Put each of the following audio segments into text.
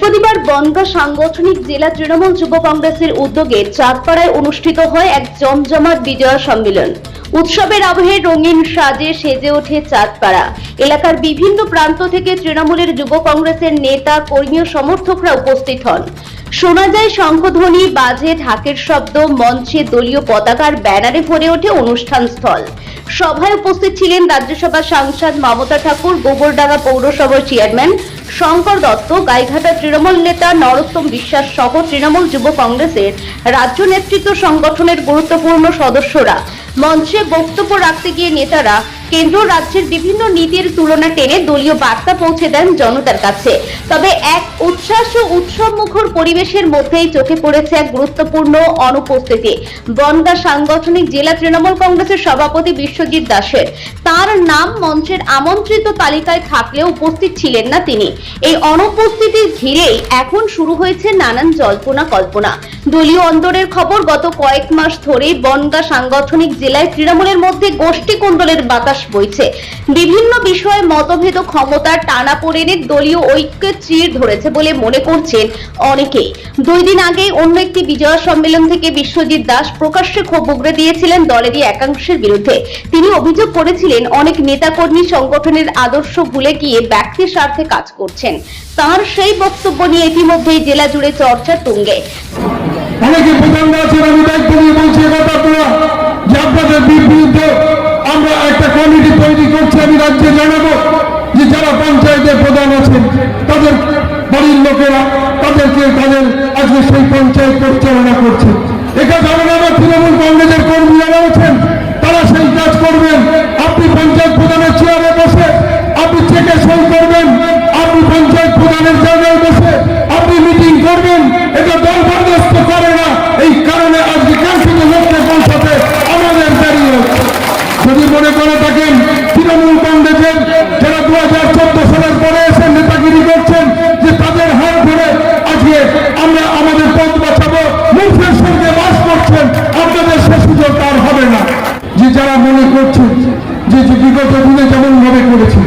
বৃহস্পতিবার বনগা সাংগঠনিক জেলা তৃণমূল যুব কংগ্রেসের উদ্যোগে চাঁদপাড়ায় অনুষ্ঠিত হয় এক জমজমাট বিজয় সম্মেলন। উৎসবের আবহে রঙিন সাজে সেজে ওঠে চাঁদপাড়া। এলাকার বিভিন্ন প্রান্ত থেকে তৃণমূলের যুব কংগ্রেসের নেতা কর্মী সমর্থকরা উপস্থিত হন। শোনা যায় শঙ্খধ্বনি বাজে, ঢাকের শব্দ, মঞ্চে দলীয় পতাকার ব্যানারে ভরে ওঠে অনুষ্ঠান স্থল। সভায় উপস্থিত ছিলেন রাজ্যসভা সাংসদ মমতা ঠাকুর, গোবরডাঙ্গা পৌরসভার চেয়ারম্যান শঙ্কর দত্ত, গাইঘাটা তৃণমূল নেতা নরোত্তম বিশ্বাস সহ তৃণমূল যুব কংগ্রেসের রাজ্য নেতৃত্ব সংগঠনের গুরুত্বপূর্ণ সদস্যরা। মঞ্চে বক্তব্য রাখতে গিয়ে নেতারা কেন্দ্র রাজ্যের বিভিন্ন নীতির তুলনা টেনে দলীয় বার্তা পৌঁছে দেন জনতার কাছে। তবে এক উচ্ছ্বাস ও উৎসব মুখর পরিবেশের মধ্যেই চোখে পড়েছে এক গুরুত্বপূর্ণ অনুপস্থিতি। বনগা সাংগঠনিক জেলা তৃণমূল কংগ্রেসের সভাপতি বিশ্বজিৎ দাসের। তার নাম মঞ্চের আমন্ত্রিত তালিকায় থাকলেও উপস্থিত ছিলেন না তিনি। এই অনুপস্থিতি ঘিরেই এখন শুরু হয়েছে নানান জল্পনা কল্পনা। দলীয় অন্দরের খবর গত কয়েক মাস ধরেই বনগা সাংগঠনিক জেলায় তৃণমূলের মধ্যে গোষ্ঠী কোন্দলের বাতাস বইছে। বিভিন্ন বিষয়ে মতভেদ ক্ষমতার টানা পড়েনে দলীয় ঐক্যের চির ধরেছে বলে মনে করছেন অনেকেই। দুই দিন আগে অন্য একটি বিজয় সম্মেলন থেকে বিশ্বজিৎ দাস প্রকাশ্যে ক্ষোভ উগড়ে দিয়েছিলেন দলেরই একাংশের বিরুদ্ধে। তিনি অভিযোগ করেছিলেন, অনেক নেতাকর্মী সংগঠনের আদর্শ ভুলে গিয়ে ব্যক্তি স্বার্থে কাজ করছেন। তার সেই বক্তব্য নিয়ে ইতিমধ্যেই জেলা জুড়ে চর্চা তুঙ্গে। অনেকে প্রধানরা আছেন আমি দায়িত্ব নিয়ে বলছি কথা আপনারা যে আপনাদের বিরুদ্ধে আমরা একটা কমিটি তৈরি করছি আমি রাজ্যে জানাব যে যারা পঞ্চায়েতের প্রধান আছেন তাদের বাড়ির লোকেরা তাদেরকে তাদের আজকে সেই পরিচালনা করছে। এখানে যেমন আমার তৃণমূল কংগ্রেসের কর্মীরা রয়েছেন তারা সেই কাজ করবেন আপনি পঞ্চায়েত প্রধানের চেয়ারে বসে আপনি চেকে সই করবেন আপনি পঞ্চায়েত প্রধানের জায়গায় বসে আপনি মিটিং করবেন এটা দল বরদাস্ত করে না এই কারণে আজকে কাঙ্ক্ষিত লক্ষ্যে পৌঁছাতে আমাদের দাঁড়িয়ে হচ্ছে যদি মনে করে থাকেন তৃণমূল কংগ্রেসের যারা দু হাজার চোদ্দ সালের পরে এসে নেতাগিরি করছেন যে তাদের হাত ধরে আজকে আমরা আমাদের পথ বাঁচাবো মুখের সঙ্গে বাস করছেন আপনাদের সে সুযোগ তার হবে না যে যারা মনে করছেন যে বিগত দিনে যেমন ভাবে করেছে,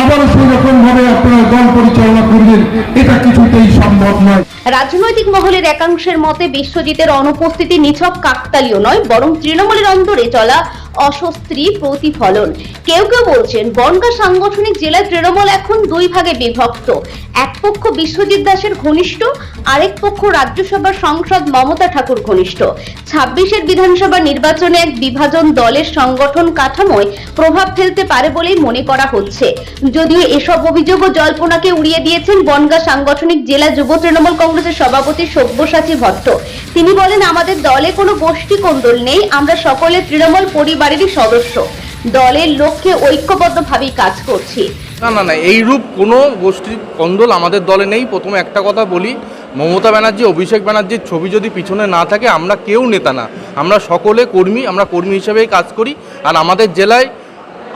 আবারও সেই রকম ভাবে আপনারা দল পরিচালনা করবেন, এটা কিছুতেই সম্ভব নয়। রাজনৈতিক মহলের একাংশের মতে বিশ্বজিতের অনুপস্থিতি নিছক কাকতালীয় নয়, বরং তৃণমূলের অন্তরে চলা অস্বস্তি প্রতিফলন। কেউ কেউ বলছেন, বনগা সাংগঠনিক জেলায় তৃণমূল এখন দুই ভাগে বিভক্ত। এক পক্ষ বিশ্বজিৎ দাসের ঘনিষ্ঠ, আরেক পক্ষ রাজ্যসভার সংসদ মমতা ঠাকুর ঘনিষ্ঠ। ছাব্বিশের বিধানসভা নির্বাচনে এক বিভাজন দলের সংগঠন কাঠামোয় প্রভাব ফেলতে পারে বলেই মনে করা হচ্ছে। যদিও এসব অভিযোগ ও জল্পনাকে উড়িয়ে দিয়েছেন বনগা সাংগঠনিক জেলা যুব তৃণমূল কংগ্রেসের সভাপতি সব্যসাচী ভট্ট। তিনি বলেন, আমাদের দলে কোনো গোষ্ঠী কোন্দল নেই, আমরা সকলে তৃণমূল পরিবারেরই সদস্য। দলের লক্ষ্যে ঐক্যবদ্ধভাবেই কাজ করছি। না না না, এইরূপ কোনো গোষ্ঠীর কন্দল আমাদের দলে নেই। প্রথমে একটা কথা বলি, মমতা ব্যানার্জি, অভিষেক ব্যানার্জির ছবি যদি পিছনে না থাকে, আমরা কেউ নেতা না। আমরা সকলে কর্মী, আমরা কর্মী হিসেবেই কাজ করি। আর আমাদের জেলায়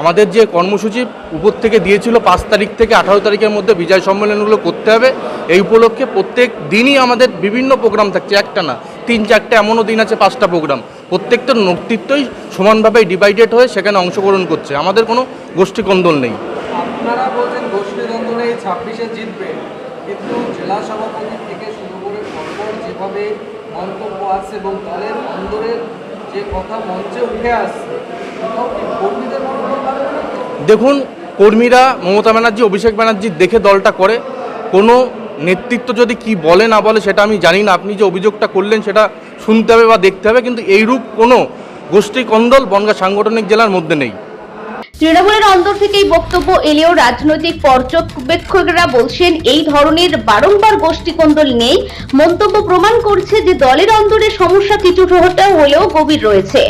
আমাদের যে কর্মসূচি উপর থেকে দিয়েছিল পাঁচ তারিখ থেকে আঠারো তারিখের মধ্যে বিজয় সম্মেলনগুলো করতে হবে। এই উপলক্ষে প্রত্যেক দিনই আমাদের বিভিন্ন প্রোগ্রাম থাকছে, একটা না, তিন চারটে এমনও দিন আছে, পাঁচটা প্রোগ্রাম। প্রত্যেকটা নেতৃত্বই সমানভাবে ডিভাইডেড হয়ে সেখানে অংশগ্রহণ করছে। আমাদের কোনো গোষ্ঠী কন্দল নেই। আপনারা বলছেন কিন্তু দেখুন, কর্মীরা মমতা ব্যানার্জি, অভিষেক ব্যানার্জি দেখে দলটা করে। কোনো নেতৃত্ব যদি কি বলে, না বলে, সেটা আমি জানি না। আপনি যে অভিযোগটা করলেন, সেটা শুনতে হবে বা দেখতে হবে, কিন্তু এইরূপ কোনো গোষ্ঠী কন্দল বনগা সাংগঠনিক জেলার মধ্যে নেই। তৃণমূলের অন্তর থেকেই বক্তব্য এলেও রাজনৈতিক পর্যবেক্ষকরা বলছেন, এই ধরনের বারংবার গোষ্ঠীকন্দল নেই। মন্তব্য প্রমাণ করছে যে দলের অন্তরে সমস্যা কিছুটা হলেও গভীর রয়েছে।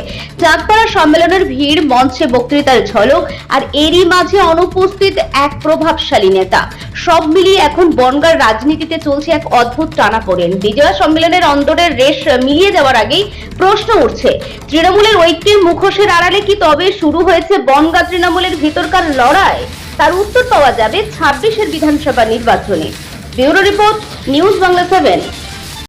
চাঁদপাড়া সম্মেলনের ভিড়, মঞ্চে বক্তৃতার ঝলক আর এরই মাঝে অনুপস্থিত এক প্রভাবশালী নেতা। সব মিলিয়ে এখন বনগার রাজনীতিতে চলছে এক অদ্ভুত টানাপোড়েন। বিজয়া সম্মেলনের অন্তরের রেশ মিলিয়ে যাওয়ার আগেই প্রশ্ন উঠছে, তৃণমূলের ঐক্যের মুখোশের আড়ালে কি তবে শুরু হয়েছে বনগা তৃণমূলের ভিতরকার লড়াই, তার উত্তর পাওয়া যাবে ছাব্বিশের বিধানসভা নির্বাচনে। Bureau report, news Bangla seven.